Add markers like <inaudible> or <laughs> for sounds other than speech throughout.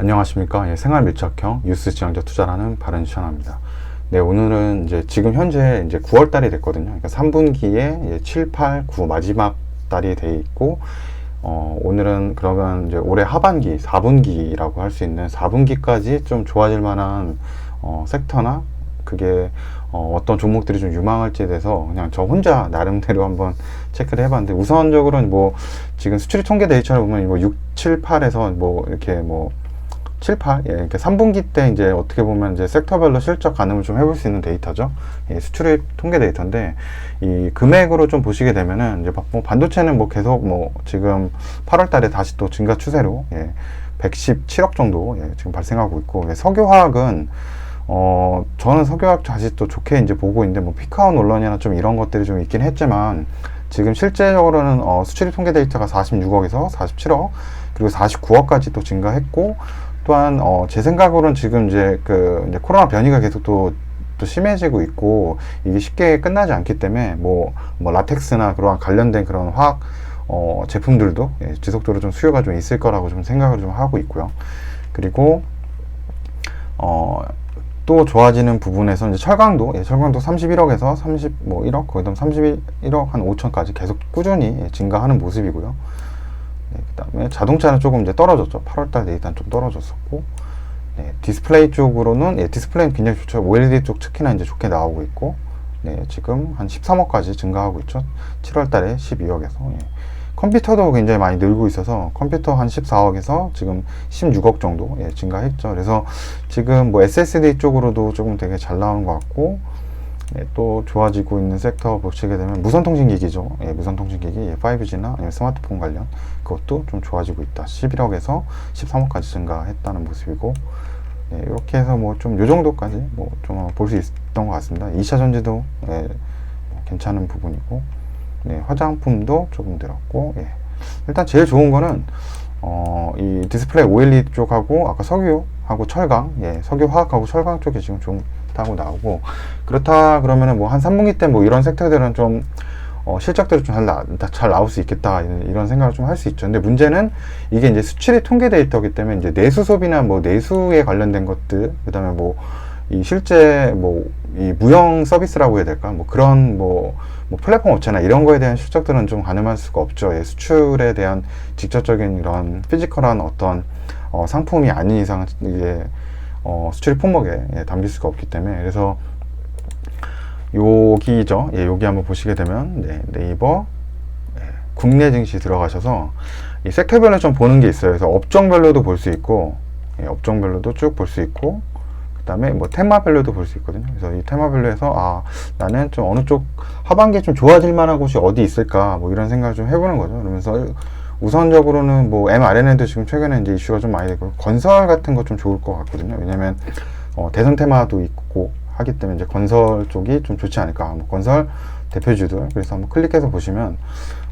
안녕하십니까. 예, 생활 밀착형 뉴스 지향적 투자라는 바른 시천합니다. 네, 오늘은 이제 지금 현재 이제 9월 달이 됐거든요. 그러니까 3분기에 7, 8, 9 마지막 달이 돼 있고, 어, 오늘은 그러면 이제 올해 하반기, 4분기라고 할 수 있는 4분기까지 좀 좋아질 만한 어, 섹터나 그게 어, 어떤 종목들이 좀 유망할지에 대해서 그냥 저 혼자 나름대로 한번 체크를 해봤는데 우선적으로는 뭐 지금 수출입 통계 데이터를 보면 뭐 6, 7, 8에서 뭐 이렇게 뭐 7, 8, 예, 이렇게 3분기 때 이제 어떻게 보면 이제 섹터별로 실적 가늠을 좀 해볼 수 있는 데이터죠. 예, 수출입 통계 데이터인데 이 금액으로 좀 보시게 되면은 이제 뭐 반도체는 뭐 계속 뭐 지금 8월 달에 다시 또 증가 추세로 예, 117억 정도 예, 지금 발생하고 있고 예, 석유화학은 어 저는 석유화학 다시 또 좋게 이제 보고 있는데 뭐 피카운 논란이나 좀 이런 것들이 좀 있긴 했지만 지금 실제적으로는 어, 수출입 통계 데이터가 46억에서 47억 그리고 49억까지 또 증가했고 또한 어, 제 생각으로는 지금 이제 그 이제 코로나 변이가 계속 또, 또 심해지고 있고 이게 쉽게 끝나지 않기 때문에 뭐, 뭐 라텍스나 그런 관련된 그런 화학 어, 제품들도 예, 지속적으로 좀 수요가 좀 있을 거라고 좀 생각을 좀 하고 있고요. 그리고 어, 또 좋아지는 부분에서 이제 철강도, 예, 철강도 31억에서 30, 뭐 1억, 거의 31억 한 5천까지 계속 꾸준히 예, 증가하는 모습이고요. 네, 그다음에 자동차는 조금 이제 떨어졌죠. 8월달 데이터는 좀 떨어졌었고, 네, 디스플레이 쪽으로는 예, 디스플레이는 굉장히 좋죠. OLED 쪽 특히나 이제 좋게 나오고 있고, 네, 지금 한 13억까지 증가하고 있죠. 7월달에 12억에서. 예. 컴퓨터도 굉장히 많이 늘고 있어서 컴퓨터 한 14억에서 지금 16억 정도 예, 증가했죠. 그래서 지금 뭐 SSD 쪽으로도 조금 되게 잘 나오는 것 같고 예, 또 좋아지고 있는 섹터 보시게 되면 무선통신기기죠. 예, 무선통신기기 예, 5G나 아니면 스마트폰 관련 그것도 좀 좋아지고 있다. 11억에서 13억까지 증가했다는 모습이고 예, 이렇게 해서 뭐 좀 요 정도까지 뭐 좀 볼 수 있었던 것 같습니다. 2차 전지도 예, 뭐 괜찮은 부분이고 네, 화장품도 조금 늘었고 예. 일단 제일 좋은 거는 어, 이 디스플레이 OLED 쪽하고 아까 석유하고 철강, 예, 석유화학하고 철강 쪽이 지금 좋 다고 나오고 그렇다 그러면은 뭐 한 3분기 때 뭐 이런 섹터들은 좀 어, 실적들이 좀잘잘 나올 수 있겠다 이런, 생각을 좀 할 수 있죠. 근데 문제는 이게 이제 수출입 통계 데이터이기 때문에 이제 내수 소비나 뭐 내수에 관련된 것들 그다음에 뭐 이 실제 뭐 이 무형 서비스라고 해야 될까 뭐 그런 뭐, 뭐 플랫폼 업체나 이런 거에 대한 실적들은 좀 가늠할 수가 없죠. 예, 수출에 대한 직접적인 이런 피지컬한 어떤 어, 상품이 아닌 이상 이게 어, 수출입 품목에 예, 담길 수가 없기 때문에 그래서 여기죠. 예, 여기 한번 보시게 되면 네, 네이버 예, 국내 증시 들어가셔서 이 섹터별로 좀 보는 게 있어요. 그래서 업종별로도 볼 수 있고 예, 업종별로도 쭉 볼 수 있고 그다음에 뭐 테마별로도 볼 수 있거든요. 그래서 이 테마별로에서 아 나는 좀 어느 쪽 하반기에 좀 좋아질 만한 곳이 어디 있을까 뭐 이런 생각을 좀 해보는 거죠. 그러면서 우선적으로는 뭐 mRNA도 지금 최근에 이제 이슈가 좀 많이 되고 건설 같은 거 좀 좋을 것 같거든요. 왜냐면 어, 대선 테마도 있고 하기 때문에 이제 건설 쪽이 좀 좋지 않을까. 뭐 건설 대표주들 그래서 한번 클릭해서 보시면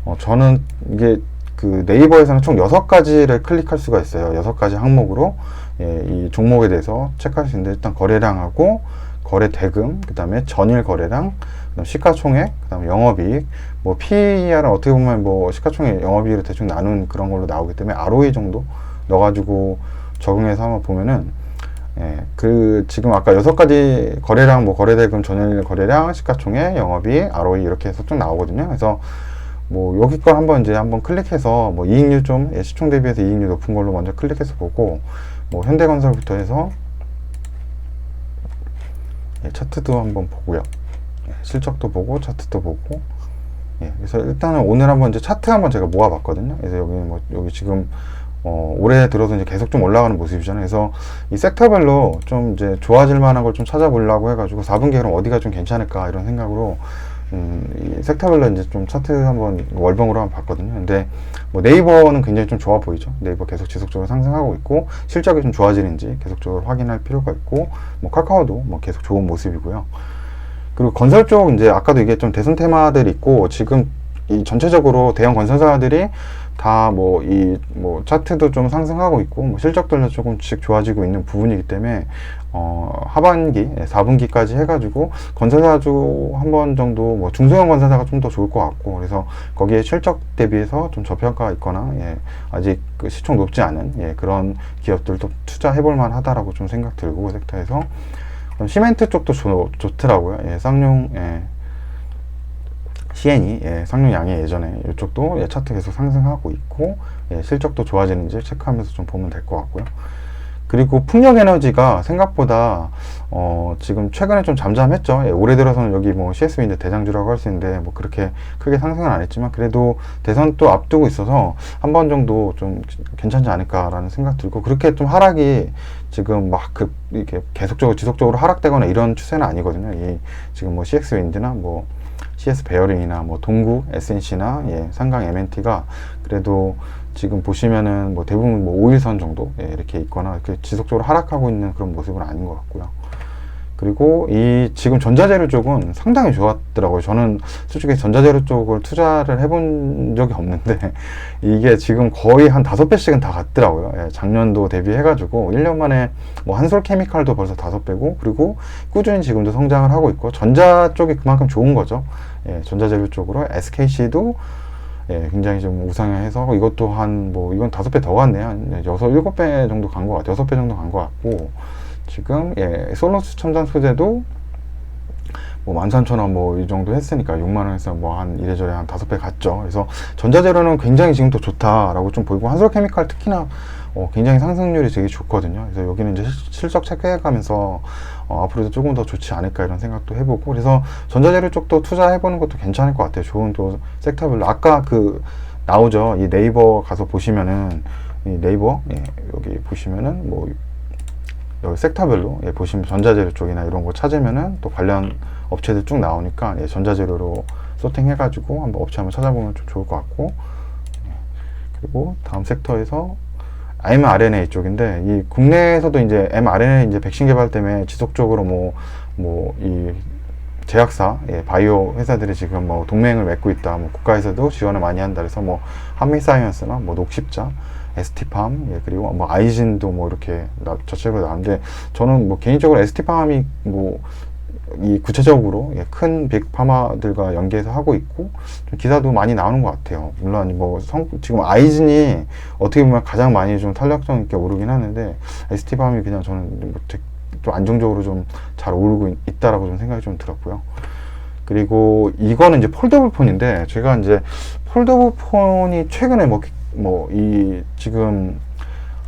어, 저는 이게 그 네이버에서는 총 여섯 가지를 클릭할 수가 있어요. 여섯 가지 항목으로 예, 이 종목에 대해서 체크할 수 있는데 일단 거래량하고 거래 대금, 그 다음에 전일 거래량, 그다음 시가총액, 그다음 영업이익, 뭐 PER은 어떻게 보면 뭐 시가총액, 영업이익을 대충 나눈 그런 걸로 나오기 때문에 ROE 정도 넣어가지고 적용해서 한번 보면은 예, 그 지금 아까 여섯 가지 거래량, 뭐 거래대금, 전일 거래량, 시가총액, 영업이익, ROE 이렇게 해서 쭉 나오거든요. 그래서 뭐 여기 걸 한번 이제 한번 클릭해서 뭐 이익률 좀 예, 시총 대비해서 이익률 높은 걸로 먼저 클릭해서 보고 뭐 현대건설부터 해서 예, 차트도 한번 보고요. 예, 실적도 보고 차트도 보고 예, 그래서 일단은 오늘 한번 이제 차트 한번 제가 모아봤거든요. 그래서 여기 뭐 여기 지금 어, 올해 들어서 이제 계속 좀 올라가는 모습이잖아요. 그래서 이 섹터별로 좀 이제 좋아질 만한 걸 좀 찾아보려고 해가지고 4분기 그럼 어디가 좀 괜찮을까 이런 생각으로 음, 이 섹터별로 이제 좀 차트 한번 월봉으로 한번 봤거든요. 근데 뭐 네이버는 굉장히 좀 좋아 보이죠. 네이버 계속 지속적으로 상승하고 있고 실적이 좀 좋아지는지 계속적으로 확인할 필요가 있고 뭐 카카오도 뭐 계속 좋은 모습이고요. 그리고 건설 쪽 이제 아까도 이게 좀 대선 테마들 있고 지금 이 전체적으로 대형 건설사들이 다 뭐이뭐 차트도 좀 상승하고 있고 뭐 실적들도 조금씩 좋아지고 있는 부분이기 때문에 어 하반기 예, 4분기까지 해가지고 건설사주 한 번 정도 뭐 중소형 건설사가 좀 더 좋을 것 같고 그래서 거기에 실적 대비해서 좀 저평가 있거나 예, 아직 그 시총 높지 않은 예, 그런 기업들도 투자해볼 만하다라고 좀 생각 들고 그 섹터에서 그럼 시멘트 쪽도 좋, 좋더라고요. 예, 쌍용 예, CN이 예, 양의 예전에 이쪽도 예, 차트 계속 상승하고 있고 예, 실적도 좋아지는지 체크하면서 좀 보면 될 것 같고요. 그리고 풍력 에너지가 생각보다 어, 지금 최근에 좀 잠잠했죠. 예, 올해 들어서는 여기 뭐 CS인데 대장주라고 할 수 있는데 뭐 그렇게 크게 상승은 안 했지만 그래도 대선 또 앞두고 있어서 한 번 정도 좀 괜찮지 않을까라는 생각 들고 그렇게 좀 하락이 지금 막 그 이렇게 계속적으로 지속적으로 하락되거나 이런 추세는 아니거든요. 이 지금 뭐 CX 윈드나 뭐 CS 베어링이나 뭐 동구 SNC나 예, 상강 MNT가 그래도 지금 보시면은 뭐 대부분 뭐 5일선 정도 예, 이렇게 있거나 이렇게 지속적으로 하락하고 있는 그런 모습은 아닌 것 같고요. 그리고 이 지금 전자재료 쪽은 상당히 좋았더라고요. 저는 솔직히 전자재료 쪽을 투자를 해본 적이 없는데 <laughs> 이게 지금 거의 한 다섯 배씩은 다 갔더라고요. 예, 작년도 대비해가지고 1년 만에 뭐 한솔 케미칼도 벌써 다섯 배고 그리고 꾸준히 지금도 성장을 하고 있고 전자 쪽이 그만큼 좋은 거죠. 예, 전자재료 쪽으로 SKC도 예, 굉장히 좀 우상향해서 이것도 한 뭐 이건 다섯 배 더 갔네요. 한 여섯 일곱 배 정도 간 것 같아요. 여섯 배 정도 간 것 같고 지금 예, 솔로스 첨단 소재도 뭐 13,000원 뭐 이 정도 했으니까 6만 원에서 뭐 한 이래저래 한 다섯 배 갔죠. 그래서 전자재료는 굉장히 지금 더 좋다라고 좀 보이고 한솔 케미칼 특히나 어, 굉장히 상승률이 되게 좋거든요. 그래서 여기는 이제 실- 실적 체크해가면서 어, 앞으로도 조금 더 좋지 않을까 이런 생각도 해보고 그래서 전자재료 쪽도 투자해보는 것도 괜찮을 것 같아요. 좋은 또 섹터별로 아까 그 나오죠. 이 네이버 가서 보시면은 이 네이버 예, 여기 보시면은 뭐 여기 섹터별로 예, 보시면 전자재료 쪽이나 이런 거 찾으면은 또 관련 업체들 쭉 나오니까 예, 전자재료로 소팅 해가지고 한번 업체 한번 찾아보면 좀 좋을 것 같고. 예, 그리고 다음 섹터에서 mRNA 쪽인데 이 국내에서도 이제 mRNA 이제 백신 개발 때문에 지속적으로 뭐 뭐 이 제약사 예, 바이오 회사들이 지금 뭐 동맹을 맺고 있다 뭐 국가에서도 지원을 많이 한다 그래서 뭐 한미사이언스나 뭐 녹십자 ST팜 예, 그리고 뭐 아이진도 뭐 이렇게 나, 저책으로 나왔는데 저는 뭐 개인적으로 ST팜이 뭐 이 구체적으로 예, 큰 빅파마들과 연계해서 하고 있고 좀 기사도 많이 나오는 것 같아요. 물론 뭐 성, 지금 아이진이 어떻게 보면 가장 많이 좀 탄력성 있게 오르긴 하는데 ST팜이 그냥 저는 뭐 좀 안정적으로 좀 잘 오르고 있- 있다라고 좀 생각이 좀 들었고요. 그리고 이거는 이제 폴더블 폰인데 제가 이제 폴더블 폰이 최근에 뭐 뭐 이 지금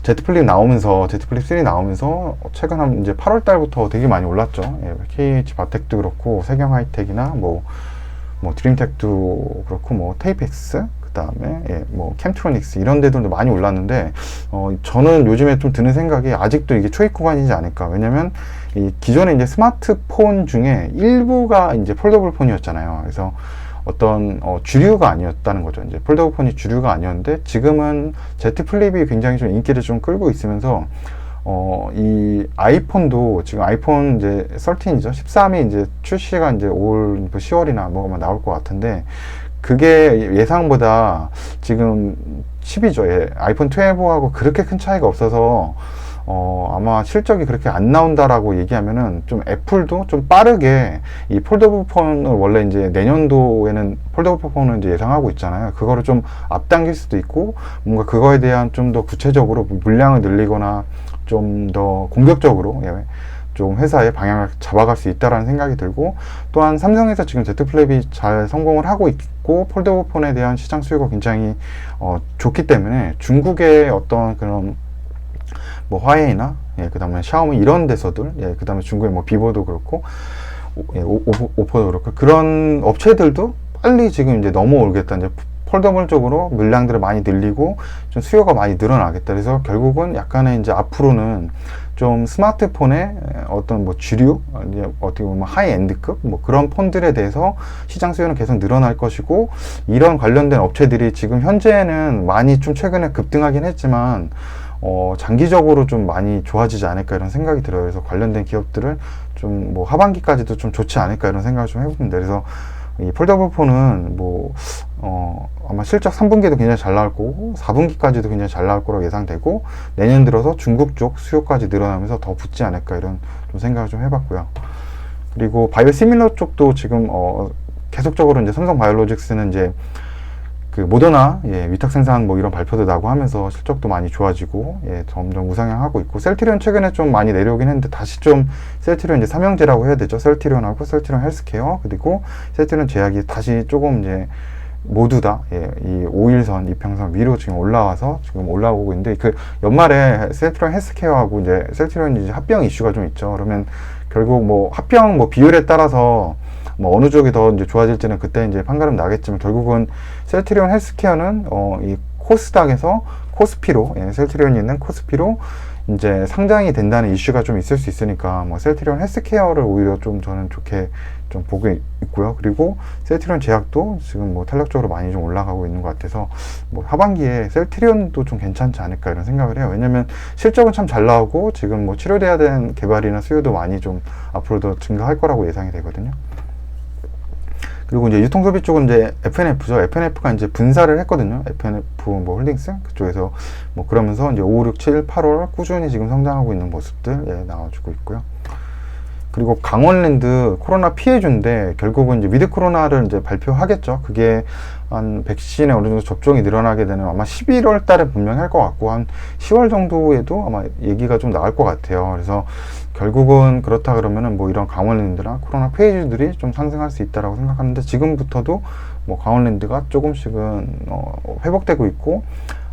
Z 플립 나오면서 Z 플립 3 나오면서 최근 한 이제 8월 달부터 되게 많이 올랐죠. 예, KH 바텍도 그렇고 세경 하이텍이나 뭐뭐 드림텍도 그렇고 뭐 테이펙스 그다음에 예, 뭐 캠트로닉스 이런 데들도 많이 올랐는데 어 저는 요즘에 좀 드는 생각이 아직도 이게 초입 구간이지 않을까. 왜냐면 이 기존에 이제 스마트폰 중에 일부가 이제 폴더블 폰이었잖아요. 그래서 어떤 어, 주류가 아니었다는 거죠. 이제 폴더블 폰이 주류가 아니었는데 지금은 Z 플립이 굉장히 좀 인기를 좀 끌고 있으면서 어, 이 아이폰도 지금 아이폰 이제 13이죠. 13이 이제 출시가 이제 올 10월이나 뭐가 나올 것 같은데 그게 예상보다 지금 10이죠. 예. 아이폰 12하고 그렇게 큰 차이가 없어서 어, 아마 실적이 그렇게 안 나온다라고 얘기하면은 좀 애플도 좀 빠르게 이 폴더블 폰을 원래 이제 내년도에는 폴더블 폰을 이제 예상하고 있잖아요. 그거를 좀 앞당길 수도 있고 뭔가 그거에 대한 좀 더 구체적으로 물량을 늘리거나 좀 더 공격적으로 예, 좀 회사의 방향을 잡아갈 수 있다라는 생각이 들고 또한 삼성에서 지금 Z 플립이 잘 성공을 하고 있고 폴더블 폰에 대한 시장 수요가 굉장히 어, 좋기 때문에 중국의 어떤 그런 뭐 화웨이나 예, 그다음에 샤오미 이런 데서들 예, 그다음에 중국의 뭐 비보도 그렇고 오, 예, 오, 오포- 오포도 그렇고 그런 업체들도 빨리 지금 이제 넘어오겠다. 이제 폴더블 쪽으로 물량들을 많이 늘리고 좀 수요가 많이 늘어나겠다 그래서 결국은 약간의 이제 앞으로는 좀 스마트폰의 어떤 뭐 주류 어떻게 보면 하이엔드급 뭐 그런 폰들에 대해서 시장 수요는 계속 늘어날 것이고 이런 관련된 업체들이 지금 현재는 많이 좀 최근에 급등하긴 했지만 어, 장기적으로 좀 많이 좋아지지 않을까 이런 생각이 들어요. 그래서 관련된 기업들을 좀 뭐 하반기까지도 좀 좋지 않을까 이런 생각을 좀 해봅니다. 그래서 이 폴더블 폰은 뭐, 어, 아마 실적 3분기에도 굉장히 잘 나올 거고, 4분기까지도 굉장히 잘 나올 거라고 예상되고, 내년 들어서 중국 쪽 수요까지 늘어나면서 더 붙지 않을까 이런 좀 생각을 좀 해봤고요. 그리고 바이오 시밀러 쪽도 지금, 어, 계속적으로 이제 삼성 바이오로직스는 이제 그 모더나 예, 위탁 생산 뭐 이런 발표도 나고 하면서 실적도 많이 좋아지고 예, 점점 우상향하고 있고 셀트리온 최근에 좀 많이 내려오긴 했는데 다시 좀 셀트리온 이제 삼형제라고 해야 되죠 셀트리온하고 셀트리온 헬스케어 그리고 셀트리온 제약이 다시 조금 이제 모두 다, 예, 이 5일선, 이평선 위로 지금 올라와서 지금 올라오고 있는데, 그 연말에 셀트리온 헬스케어하고 이제 셀트리온 이제 합병 이슈가 좀 있죠. 그러면 결국 뭐 합병 뭐 비율에 따라서 뭐 어느 쪽이 더 이제 좋아질지는 그때 이제 판가름 나겠지만 결국은 셀트리온 헬스케어는 어, 이 코스닥에서 코스피로, 예, 셀트리온이 있는 코스피로 이제 상장이 된다는 이슈가 좀 있을 수 있으니까 뭐 셀트리온 헬스케어를 오히려 좀 저는 좋게 좀 보고 있고요. 그리고 셀트리온 제약도 지금 뭐 탄력적으로 많이 좀 올라가고 있는 것 같아서 뭐 하반기에 셀트리온도 좀 괜찮지 않을까 이런 생각을 해요. 왜냐면 실적은 참 잘 나오고 지금 뭐 치료돼야 되는 개발이나 수요도 많이 좀 앞으로도 증가할 거라고 예상이 되거든요. 그리고 이제 유통소비 쪽은 이제 FNF죠. FNF가 이제 분사를 했거든요. FNF 뭐 홀딩스 그쪽에서 뭐 그러면서 이제 5, 6, 7, 8월 꾸준히 지금 성장하고 있는 모습들 예, 나와주고 있고요. 그리고 강원랜드 코로나 피해주인데 결국은 이제 위드 코로나를 이제 발표하겠죠. 그게 한 백신에 어느 정도 접종이 늘어나게 되는 아마 11월 달에 분명히 할 것 같고 한 10월 정도에도 아마 얘기가 좀 나올 것 같아요. 그래서 결국은 그렇다 그러면은 뭐 이런 강원랜드나 코로나 페이지들이 좀 상승할 수 있다라고 생각하는데 지금부터도 뭐 강원랜드가 조금씩은 어, 회복되고 있고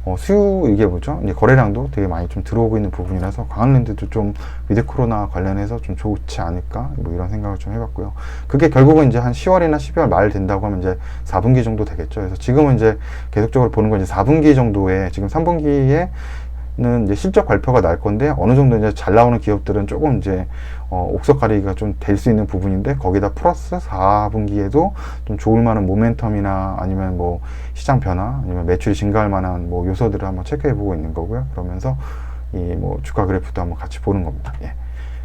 어, 수요 이게 뭐죠? 이제 거래량도 되게 많이 좀 들어오고 있는 부분이라서 강원랜드도 좀 위드 코로나 관련해서 좀 좋지 않을까 뭐 이런 생각을 좀 해봤고요. 그게 결국은 이제 한 10월이나 12월 말 된다고 하면 이제 4분기 정도 되겠죠. 그래서 지금은 이제 계속적으로 보는 건 이제 4분기 정도에 지금 3분기에 는 이제 실적 발표가 날 건데 어느 정도 이제 잘 나오는 기업들은 조금 이제 어, 옥석 가리기가 좀 될 수 있는 부분인데 거기다 플러스 4분기에도 좀 좋을 만한 모멘텀이나 아니면 뭐 시장 변화 아니면 매출이 증가할 만한 뭐 요소들을 한번 체크해 보고 있는 거고요. 그러면서 이 뭐 주가 그래프도 한번 같이 보는 겁니다. 예.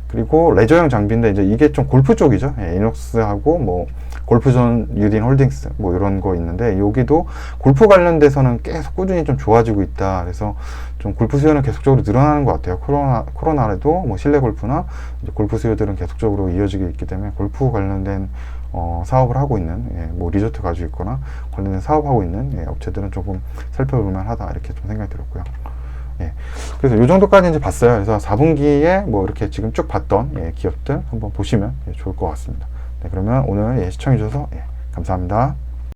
그리고 레저용 장비인데 이제 이게 좀 골프 쪽이죠. 예, 이녹스하고 뭐 골프존 유딘 홀딩스 뭐 이런 거 있는데 여기도 골프 관련돼서는 계속 꾸준히 좀 좋아지고 있다. 그래서 좀 골프 수요는 계속적으로 늘어나는 것 같아요. 코로나 코로나에도 뭐 실내 골프나 골프 수요들은 계속적으로 이어지고 있기 때문에 골프 관련된 어, 사업을 하고 있는 예, 뭐 리조트 가지고 있거나 관련된 사업하고 있는 예, 업체들은 조금 살펴볼 만하다 이렇게 좀 생각이 들었고요. 예. 그래서 이 정도까지 이제 봤어요. 그래서 4분기에 뭐 이렇게 지금 쭉 봤던 예, 기업들 한번 보시면 예, 좋을 것 같습니다. 네, 그러면 오늘 예, 시청해 주셔서 예, 감사합니다.